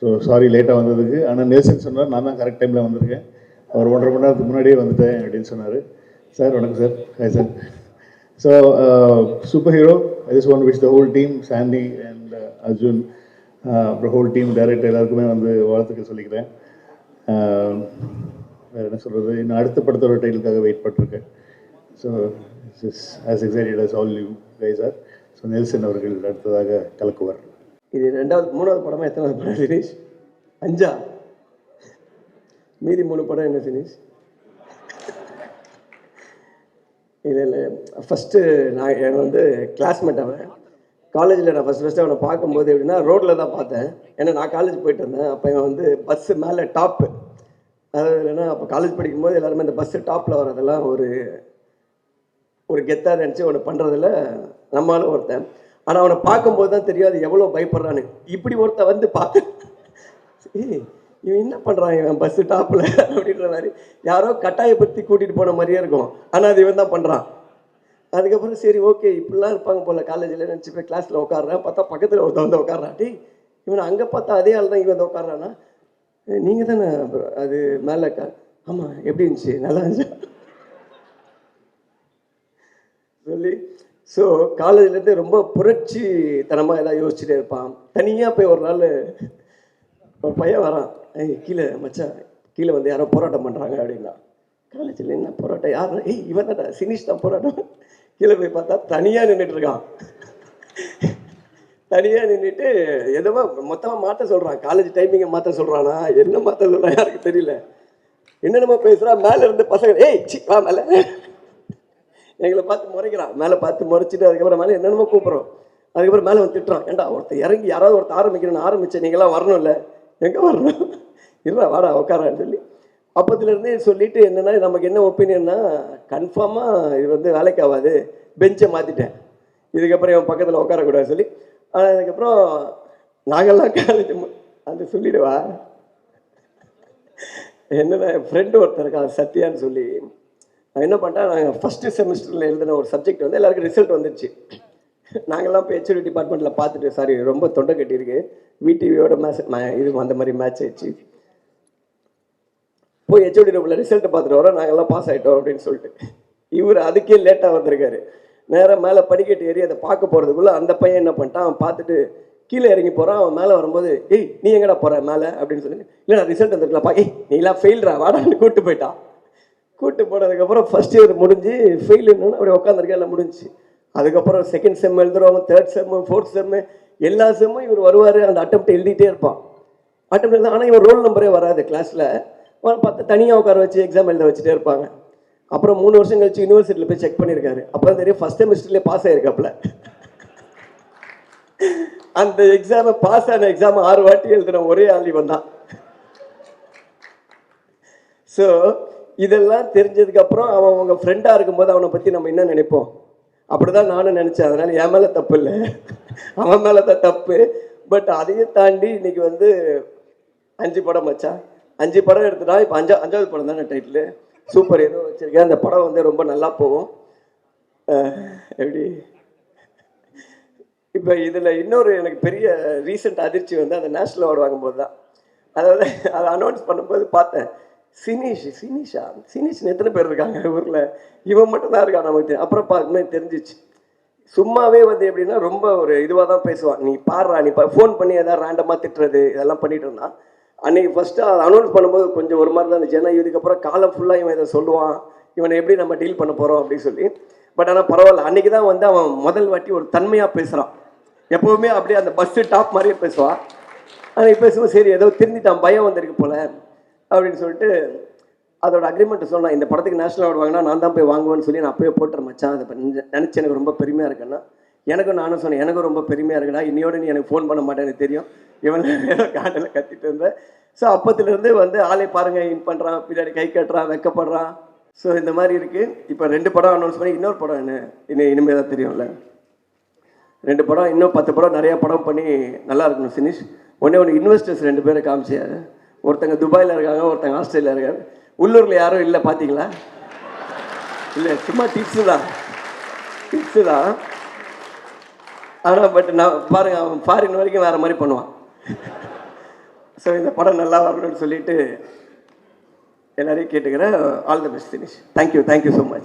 So sorry லேட்டாக வந்ததுக்கு. ஆனால் நேசன் சொன்னார் நான் தான் கரெக்ட் டைமில் வந்திருக்கேன். அவர் ஒன்றரை மணி நேரத்துக்கு முன்னாடியே வந்துட்டேன் அப்படின்னு சொன்னார். சார் வணக்கம் sir. Hi sir so super hero I just want wish the whole team Sandy and Arjun அப்புறம் ஹோல் டீம் டைரக்டர் எல்லாருக்குமே வந்து வாழ்த்துக்கள் சொல்லிக்கிறேன். Um, வேறு என்ன சொல்கிறது இன்னும் அடுத்த படத்தோட டைலுக்காக வெயிட் பண்ணிருக்கேன் so is as excited as all you guys are so Nelson அவர்கள் அடுத்ததாக கலக்குவார். இது ரெண்டாவது மூணாவது படமா எத்தனாவது படம் தினேஷ்? அஞ்சா? மீதி மூணு படம் என்ன தினேஷ்? இல்லை இல்லை. ஃபஸ்ட்டு நான் எனக்கு வந்து கிளாஸ்மேட் அவன். காலேஜில் நான் ஃபஸ்ட் ஃபஸ்ட்டு அவனை பார்க்கும்போது எப்படின்னா ரோட்டில் தான் பார்த்தேன். ஏன்னா நான் காலேஜ் போயிட்டு இருந்தேன். அப்போ இவன் வந்து பஸ்ஸு மேலே டாப்பு அதாவது இல்லைன்னா அப்போ காலேஜ் படிக்கும்போது எல்லாருமே இந்த பஸ்ஸு டாப்பில் வரதெல்லாம் ஒரு ஒரு கெத்தாக நினச்சி அவனை பண்ணுறதுல நம்மளும் ஒருத்தன். ஆனால் அவனை பார்க்கும்போது தான் தெரியும் அது எவ்வளோ பயப்படுறான்னு. இப்படி ஒருத்தன் வந்து பார்த்து இவன் என்ன பண்ணுறான் இவன் பஸ்ஸு டாப்பில் அப்படின்ற மாதிரி யாரோ கட்டாயப்படுத்தி கூட்டிகிட்டு போன மாதிரியே இருக்கும். ஆனால் அது இவன் தான் பண்ணுறான் அதுக்கப்புறம் சரி ஓகே இப்படிலாம் இருப்பாங்க போல் காலேஜில் நினச்சி போய் கிளாஸில் உட்காடுறேன் பார்த்தா பக்கத்தில் ஒருத்தன் வந்து உட்காடுறான் டி இவனை அங்கே பார்த்தா அதே ஆள் தான் இவன் வந்து உட்காடுறானா நீங்கள் தானே அது மேலே கா ஆமாம் எப்படி இருந்துச்சு? நல்லா இருந்துச்சு? சொல்லி ஸோ காலேஜ்லேருந்து ரொம்ப புரட்சி தனமாக ஏதாவது யோசிச்சுட்டே இருப்பான். தனியாக போய் ஒரு நாள் ஒரு பையன் வரான். ஏய் கீழே மச்சான் கீழே வந்து யாரோ போராட்டம் பண்ணுறாங்க அப்படின்னா. காலேஜில் என்ன போராட்டம்? யார்? ஏய் இவன் தான் சினிஷ் தான் போராட்டம். கீழே போய் பார்த்தா தனியாக நின்றுட்டு இருக்கான். தனியாக நின்றுட்டு எதுவோ மொத்தமாக மாற்ற சொல்கிறான் காலேஜ் டைமிங்கை மாற்ற சொல்கிறானா என்ன மாற்ற சொல்கிறான் யாருக்கு தெரியல. என்னென்னமோ பேசுகிறான் மேலே இருந்து பசங்க ஏய் சி வா மேலே. எங்களை பார்த்து முறைக்கிறான் மேலே பார்த்து முறைச்சிட்டு அதுக்கப்புறம் மேலே என்னென்னமோ கூப்பிட்றோம். அதுக்கப்புறம் மேலே வந்து திட்டுறான். ஏன்டா ஒருத்தர் இறங்கி யாராவது ஒருத்தர் ஆரம்பிக்கணும்னு ஆரம்பித்தேன் நீங்களாம் வரணும்ல? எங்கே வரணும்? இல்லை வாடா உட்காரான்னு சொல்லி. அப்பத்துலேருந்தே சொல்லிட்டு என்னென்னா நமக்கு என்ன ஒப்பீனியன்னா கன்ஃபார்மாக இது வந்து வேலைக்கு ஆகாது. பெஞ்சை மாற்றிட்டேன் இதுக்கப்புறம் இவன் பக்கத்தில் உட்காரக்கூடாது சொல்லி. ஆனால் அதுக்கப்புறம் நாங்கள்லாம் காலேஜ் அது சொல்லிடுவா. என்னென்ன ஃப்ரெண்டு ஒருத்தர் இருக்கான் சத்யான்னு சொல்லி. நான் என்ன பண்ணிட்டேன் நாங்கள் ஃபஸ்ட்டு செமஸ்டரில் எழுதின ஒரு சப்ஜெக்ட் வந்து எல்லாருக்கும் ரிசல்ட் வந்துருச்சு. நாங்கள்லாம் இப்போ ஹெச்ஓடி டிபார்ட்மெண்ட்டில் பார்த்துட்டு சாரி ரொம்ப தொண்டை கட்டியிருக்கு. விடிவியோட மேட்ச் இது அந்த மாதிரி மேட்ச் ஆயிடுச்சு. போய் ஹெச்ஓடி ரூமில் ரிசல்ட்டை பார்த்துட்டு வரோம். நாங்கள்லாம் பாஸ் ஆகிட்டோம் அப்படின்னு சொல்லிட்டு. இவர் அதுக்கே லேட்டாக வந்திருக்காரு. நேராக மேலே படிக்கட்டு ஏறி அதை பார்க்க போகிறதுக்குள்ளே அந்த பையன் என்ன பண்ணிட்டான் அவன் பார்த்துட்டு கீழே இறங்கி போகிறான் அவன் மேலே வரும்போது ஏய் நீ எங்கடா போகிற மேலே? அப்படின்னு சொல்லி இல்லை நான் ரிசல்ட் வந்துருக்கலாம்ப்பா ஏய் நீலாம் ஃபெயில்ரா வாடான்னு கூப்பிட்டு போயிட்டான். கூட்டு போனதுக்கப்புறம் ஃபர்ஸ்ட் இயர் முடிஞ்சு ஃபெயில் என்னன்னு அப்படியே உட்காந்துருக்கேன் எல்லாம் முடிஞ்சு. அதுக்கப்புறம் செகண்ட் செம் எழுதுறவங்க தேர்ட் செம்மு ஃபோர்த் செம்மு எல்லா செம்மும் இவர் வருவார் அந்த அட்டம்ப்ட் எழுதிட்டே இருப்பான். அட்டம்ப்ட் எழுத ஆனால் இவர் ரோல் நம்பரே வராது கிளாஸில் பார்த்து தனியாக உட்கார வச்சு எக்ஸாம் எழுத வச்சுட்டே இருப்பாங்க. அப்புறம் மூணு வருஷம் கழிச்சு யூனிவர்சிட்டியில் போய் செக் பண்ணியிருக்காரு. அப்போ தான் தெரியும் ஃபஸ்ட் செமஸ்டர்லேயே பாஸ் ஆயிருக்காப்புல. அந்த எக்ஸாமை பாஸ் ஆன எக்ஸாம் ஆறு வாட்டி எழுதுன ஒரே ஆள் இவன் தான் ஸோ இதெல்லாம் தெரிஞ்சதுக்கு அப்புறம் அவன் உங்க ஃப்ரெண்டாக இருக்கும்போது அவனை பற்றி நம்ம என்ன நினைப்போம்? அப்படிதான் நானும் நினச்சேன். அதனால என் மேலே தப்பு இல்லை. அவன் மேலே தான் தப்பு. பட் அதையும் தாண்டி இன்னைக்கு வந்து அஞ்சு படம் மச்சான் அஞ்சு படம் எடுத்துட்டா இப்போ அஞ்சா அஞ்சாவது படம் தானே டைட்டில் சூப்பர் ஹீரோ வச்சிருக்கேன். அந்த படம் வந்து ரொம்ப நல்லா போகும். எப்படி? இப்போ இதில் இன்னொரு எனக்கு பெரிய ரீசெண்ட் அதிர்ச்சி வந்து அந்த நேஷ்னல் அவார்டு வாங்கும்போது தான் அதாவது அதை அனௌன்ஸ் பண்ணும்போது பார்த்தேன். சினிஷ் சினிஷா சினிஷ்னு எத்தனை பேர் இருக்காங்க ஊரில்? இவன் மட்டும் தான் இருக்கான் நமக்கு அப்புறம் பார்க்குமே தெரிஞ்சிச்சு. சும்மாவே வந்து எப்படின்னா ரொம்ப ஒரு இதுவாக தான் பேசுவான். நீ பாடுறா நீ ஃபோன் பண்ணி ஏதாவது ரேண்டமாக திட்டுறது இதெல்லாம் பண்ணிட்டு இருந்தான். அன்னைக்கு ஃபஸ்ட்டு அதை அனௌன்ஸ் பண்ணும்போது கொஞ்சம் ஒரு மாதிரி தான் இருந்துச்சு. ஏன்னா இதுக்கப்புறம் காலம் ஃபுல்லாக இவன் இதை சொல்லுவான். இவனை எப்படி நம்ம டீல் பண்ண போகிறோம் அப்படின்னு சொல்லி. பட் ஆனால் பரவாயில்ல. அன்னைக்கு தான் வந்து அவன் முதல் வாட்டி ஒரு தன்மையாக பேசுகிறான் எப்போவுமே அப்படியே அந்த பஸ்ஸு டாப் மாதிரியே பேசுவான். அன்னைக்கு பேசும்போது சரி ஏதோ திருந்திட்டான். பயம் வந்திருக்கு போல. அப்படின்னு சொல்லிட்டு அதோட அக்ரிமெண்ட் சொன்னான். இந்த படத்துக்கு நேஷனல் அவார்டு வாங்கினா நான் தான் போய் வாங்குவேன்னு சொல்லி நான் அப்பயே போட்டுறேன் மச்சான். அதை நினச்சி எனக்கு ரொம்ப பெருமையாக இருக்குன்னா எனக்கும் நானும் சொன்னேன் எனக்கும் ரொம்ப பெருமையாக இருக்குடா. இன்னையோட நீ எனக்கு ஃபோன் பண்ண மாட்டேன்னு தெரியும். இவன் காட்டில் கத்திட்டு இருந்தேன் ஸோ அப்பத்துலேருந்து வந்து ஆளை பாருங்க இன் பண்ணுறான் பின்னாடி கை கட்டுறான் வெக்கப்படுறான். ஸோ இந்த மாதிரி இருக்குது இப்போ ரெண்டு படம் அனௌன்ஸ் பண்ணி இன்னொரு படம் என்ன? இனி இனிமேல் தான் தெரியும்ல. ரெண்டு படம் இன்னும் பத்து படம் நிறையா படம் பண்ணி நல்லா இருக்கணும் சினிஷ் ஒன்றே ஒன்று இன்வெஸ்டர்ஸ் ரெண்டு பேரை காமிச்சியாரு ஒருத்தங்க துபாயில் இருக்காங்க ஒருத்தங்க ஆஸ்திரேலியா இருக்காங்க. உள்ளூரில் யாரும் இல்லை பார்த்தீங்களா இல்லை சும்மா டிப்ஸு தான். டிப்ஸு தான். ஆனால் பட் நான் பாருங்க அவன் ஃபாரின் வரைக்கும் வேறு மாதிரி பண்ணுவான். ஸோ இந்த படம் நல்லா வரணும்னு சொல்லிட்டு எல்லாரையும் கேட்டுக்கிறேன். All the best Dinesh thank you thank you so much